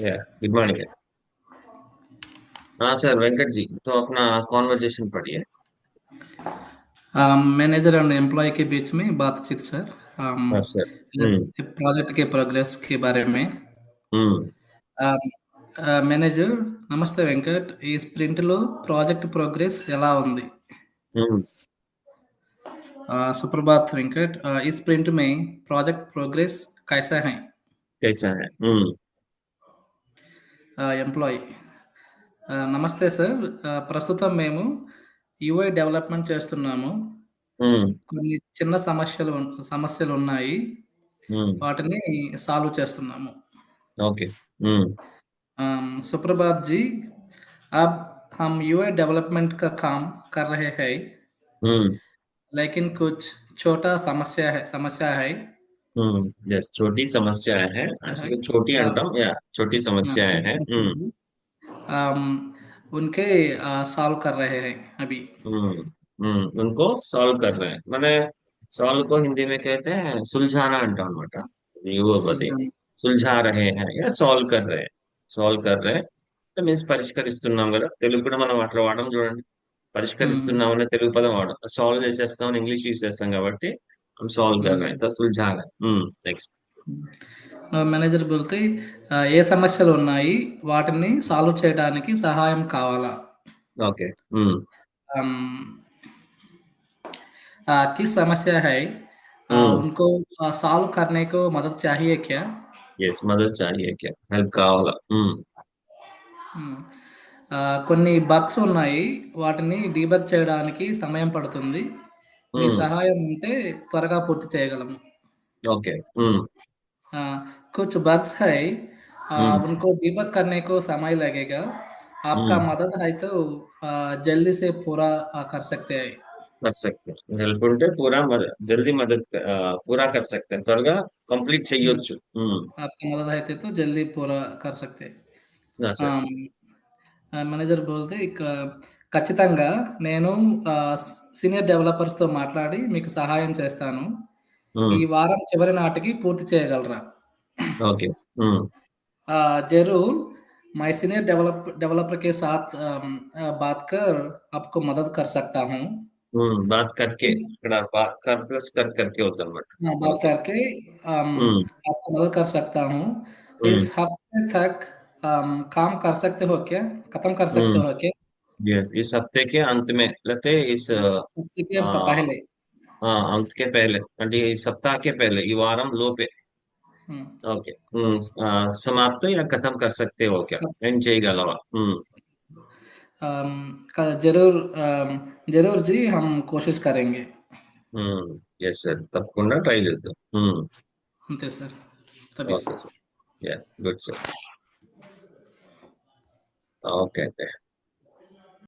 या good morning हाँ sir Venkat ji तो अपना कॉन्वर्जेशन पढ़िए मैनेजर एंड एम्प्लॉय के बीच में बातचीत सर हाँ सर हम्म प्रोजेक्ट के प्रोग्रेस के बारे में हम्म మేనేజర్ నమస్తే వెంకట్ ఈ స్ప్రింట్ లో ప్రాజెక్ట్ ప్రోగ్రెస్ ఎలా ఉంది हम्म सुप्रभात वेंकट इस स्प्रिंट में प्रोजेक्ट प्रोग्रेस कैसा है कैसा है हम्म ఎంప్లాయీ నమస్తే సార్ ప్రస్తుతం మేము యూఐ డెవలప్మెంట్ చేస్తున్నాము हम्म కొన్ని చిన్న సమస్యలు సమస్యలు ఉన్నాయి हम्म వాటిని సాల్వ్ చేస్తున్నాము ओके हम्म अम, सुप्रभात जी अब हम यूआई डेवलपमेंट का काम कर रहे हैं हम्म लेकिन कुछ छोटा समस्या है समस्या है हम्म, यस छोटी समस्याएँ हैं। हाँ, हाँ। छोटी हाँ। अंटम या छोटी समस्याएँ हैं। हम्म। उनके सॉल्व कर रहे हैं अभी। हम्म, हम्म उनको सॉल्व कर रहे हैं। माने सॉल्व को हिंदी में कहते हैं सुलझाना అంటాం बेटा वो बोले सुलझा रहे हैं या सॉल्व कर रहे हैं। सॉल्व कर रहे हैं। तो మీన్స్ పరిష్కరిస్తున్నాం కదా తెలుగు మనం అట్లా వాడడం చూడండి పరిష్కరిస్తున్నాం అనే తెలుగు పదం సాల్వ్ చేసేస్తాం ఇంగ్లీష్ చేస్తాం కాబట్టి సాల్వ్ कर रहे हैं तो सुलझा रहे हैं నెక్స్ట్ మేనేజర్ బోల్తే ఆ, ఏ సమస్యలు ఉన్నాయి వాటిని సాల్వ్ చేయడానికి సహాయం కావాలా ओके हम्म अम, आ, किस समस्या है आ, हम्म। उनको सॉल्व करने को मदद चाहिए क्या यस मदद चाहिए क्या हेल्प కావాలా हम्म మ్మ్. ఆ, కొన్ని బగ్స్ ఉన్నాయి వాటిని డీబగ్ చేయడానికి సమయం పడుతుంది మీ సహాయం ఉంటే త్వరగా పూర్తి समय लगेगा आपका मदद है तो जल्दी से पूरा कर सकते हैं कर सकते हैं ఉంటే जल्दी मदद पूरा कर सकते हैं త్వరగా కంప్లీట్ చేయొచ్చు आपका मदद है तो जल्दी पूरा कर सकते हैं मैनेजर बोलते ఆ, మేనేజర్ బోల్తే ఇక ఖచ్చితంగా నేను ఆ, సీనియర్ డెవలపర్స్తో మాట్లాడి మీకు సహాయం చేస్తాను ఈ हम्म వారం చివరి నాటికి పూర్తి చేయగలరా ओके हम्म आ, जरूर मैं सीनियर डेवलप डेवलपर के साथ अम, आ, बात कर आपको मदद कर सकता हूँ हम्म बात करके ఇక్కడ बात कर प्लस कर करके होता అనమాట हाँ, बात करके अम, हम्म आपको मदद कर सकता हूँ हम्म इस हफ्ते तक अम, काम कर सकते हो क्या खत्म कर सकते हम्म हो क्या यस इस हफ्ते के अंत में लेते इस उसके ఆ, पहले ఆ, అంత के पहले అంటే ఈ सप्ताह के पहले ఈ వారం లోపే हम्म, ओके हम्म आ, समाप्त या खत्म कर सकते हो क्या एंड చేయగలవా हम्म अम, क- जरूर अम, जरूर जी हम कोशिश करेंगे हम्म यस सर తప్పకుండా ట్రై చేద్దాం हम्म అంతే సార్ తప్పి okay sir yeah good sir okay